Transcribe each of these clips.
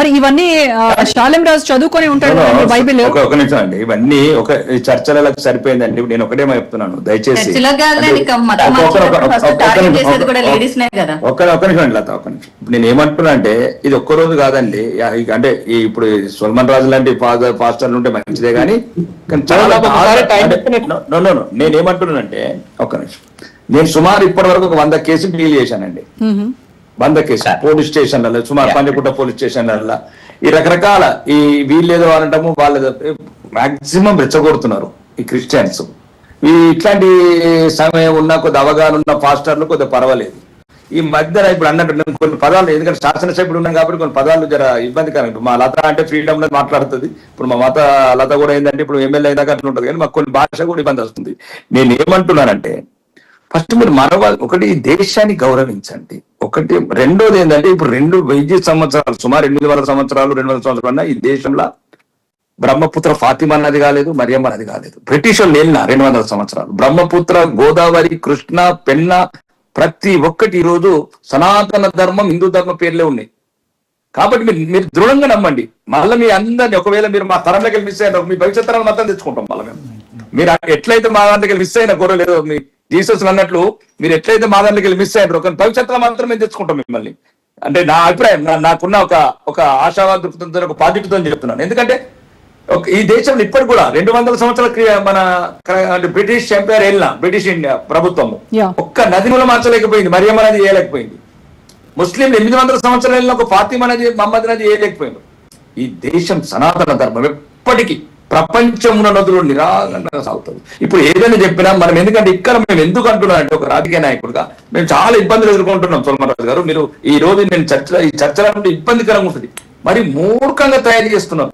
మరి ఇవన్నీ శాలెం రాజు చదువుకొని ఉంటాడు బైబిల్. ఒక ఒక నిమిషం అండి. ఇవన్నీ ఒక చర్చలకు సరిపోయిందండి. నేను ఒకటేమో చెప్తున్నాను. దయచేసి ఒక- ఒక- ఒక- ఒక- ఒక- ఒక-. ఒక్క నిమిషం అండి లత ఒక్క నిమిషం. ఇప్పుడు నేను ఏమంటున్నా అంటే ఇది ఒక్క రోజు కాదండి. అంటే ఈ ఇప్పుడు సల్మాన్ రాజు లాంటి ఫాదర్ పాస్టర్లు ఉంటే మంచిదే కానీ కానీ చాలా ఒకసారి time అంటే- ఇస్తే నేను- నో, నో, నో. నేను ఏమంటున్నానంటే ఒక్క నిమిషం. నేను సుమారు ఇప్పటి వరకు ఒక వంద కేసులు డీల్ చేశానండి. వంద కేసు పోలీస్ స్టేషన్లలో సుమారు పంజగుట్ట పోలీస్ స్టేషన్లలో. ఈ రకరకాల ఈ వీళ్ళేదో అనటము వాళ్ళేదో మాక్సిమం రెచ్చగొడుతున్నారు ఈ క్రిస్టియన్స్. ఈ ఇట్లాంటి సమయం ఉన్న కొద్ది అవగాహన ఉన్న పాస్టర్లు కొద్దిగా పర్వాలేదు. ఈ మధ్యన ఇప్పుడు అన్నట్టు నేను కొన్ని పదాలు ఎందుకంటే శాసనసభ్యుడు ఉన్నాం కాబట్టి కొన్ని పదాలు జర ఇబ్బందికరం ఇప్పుడు మా లత అంటే ఫ్రీడమ్లో మాట్లాడుతుంది. ఇప్పుడు మా మాత లత కూడా ఏంటంటే ఇప్పుడు ఎమ్మెల్యే అయినాక అట్లా ఉంటుంది. కానీ మాకు కొన్ని భాష కూడా ఇబ్బంది వస్తుంది. నేను ఏమంటున్నానంటే ఫస్ట్ మీరు మరవ ఒకటి దేశాన్ని గౌరవించండి. ఒకటి రెండోది ఏంటంటే ఇప్పుడు రెండు వెయ్యి సంవత్సరాలు సుమారు ఎనిమిది వందల సంవత్సరాలు రెండు వందల సంవత్సరాలు అన్నా ఈ దేశంలో బ్రహ్మపుత్ర ఫాతిమా నది కాలేదు మరియమ్మ నది కాలేదు. బ్రిటిష్ వాళ్ళు వెళ్ళిన రెండు వందల సంవత్సరాలు. బ్రహ్మపుత్ర గోదావరి కృష్ణ పెన్న ప్రతి ఒక్కటి ఈరోజు రోజు సనాతన ధర్మం హిందూ ధర్మ పేర్లే ఉన్నాయి. కాబట్టి మీరు మీరు దృఢంగా నమ్మండి. మళ్ళీ మీ అందరిని ఒకవేళ మీరు మా తరంలోకి మిస్ అయిన మీ భవిష్యత్ తరం మొత్తం తెచ్చుకుంటాం మళ్ళీ మేము. మీరు ఎట్లయితే మా దాంట్లోకి మిస్ అయినా గొర్రె లేదు మీ జీసస్ అన్నట్లు మీరు ఎట్లయితే మా దాంట్లోకి వెళ్ళి మిస్ అయినారు ఒక భవిష్యత్తులో మాత్రం మేము తెచ్చుకుంటాం మిమ్మల్ని. అంటే నా అభిప్రాయం నాకున్న ఒక ఒక ఆశావాద దృక్పథంతో ఒక పాజిటివ్తో చెప్తున్నాను. ఎందుకంటే ఈ దేశంలో ఇప్పటికి కూడా రెండు వందల సంవత్సరాల క్రియ- మన అంటే బ్రిటిష్ ఎంపైర్ వెళ్ళిన బ్రిటిష్ ఇండియా ప్రభుత్వము. ఒక్క నది కూడా మార్చలేకపోయింది మరియమ్మ నది చేయలేకపోయింది. ముస్లింలు ఎనిమిది వందల సంవత్సరాలు వెళ్ళిన ఒక ఫాతిమా నది మహమ్మద్ నది చేయలేకపోయింది. ఈ దేశం సనాతన ధర్మం ఎప్పటికీ ప్రపంచమున నదులు నిరాగంగా సాగుతుంది. ఇప్పుడు ఏదైనా చెప్పినా మనం ఎందుకంటే ఇక్కడ మేము ఎందుకు అంటున్నాం అంటే ఒక రాజకీయ నాయకుడుగా మేము చాలా ఇబ్బందులు ఎదుర్కొంటున్నాం సోమరాజు గారు. మీరు ఈ రోజు నేను చర్చ ఈ చర్చల నుండి ఇబ్బందికరంగా ఉంటుంది. మరి మూర్ఖంగా తయారు చేస్తున్నారు.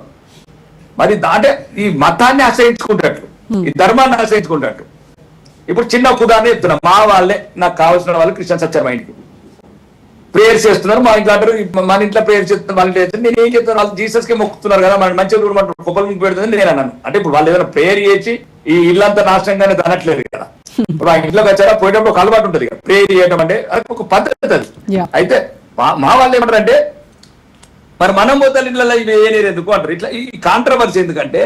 మరి దాంటే ఈ మతాన్ని ఆశ్రయించుకుంటట్లు ఈ ధర్మాన్ని ఆశ్రయించుకుంటట్లు ఇప్పుడు చిన్న ఉదాహరణ చెప్తున్నా. మా వాళ్ళే నాకు కావాల్సిన వాళ్ళు క్రిస్టియన్ వచ్చారు మా ఇంటికి. ప్రేయర్స్ చేస్తున్నారు. మా ఇంట్లో అంటారు మన ఇంట్లో ప్రేయర్ చేస్తున్నారు వాళ్ళ ఇంట్లో చేస్తున్నారు. నేను ఏం చెప్తాను వాళ్ళు జీసస్కి మొక్కుతున్నారు కదా. మన మంచిగా చూడమంటారు కుప్పలు ముందు పెడుతుంది. నేను అన్నాను. అంటే ఇప్పుడు వాళ్ళు ఏదైనా ప్రేయర్ చేసి ఈ ఇల్లంతా నాశనంగానే అనట్లేదు కదా. ఇప్పుడు ఆ ఇంట్లోకి వచ్చారా? పోయేటప్పుడు ఒక అలవాటు ఉంటుంది కదా. ప్రేయర్ చేయడం అంటే అది ఒక పద్ధతి అది. అయితే మా మా వాళ్ళు ఏమంటారు అంటే మరి మనం పోతారు ఇళ్ళలో ఇవి ఏనేరు ఎందుకు? అంటారు. ఇట్లా ఈ కాంట్రవర్సీ ఎందుకంటే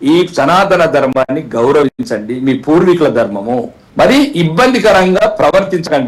ఈ సనాతన ధర్మాన్ని గౌరవించండి. మీ పూర్వీకుల ధర్మము. మరి ఇబ్బందికరంగా ప్రవర్తించకండి.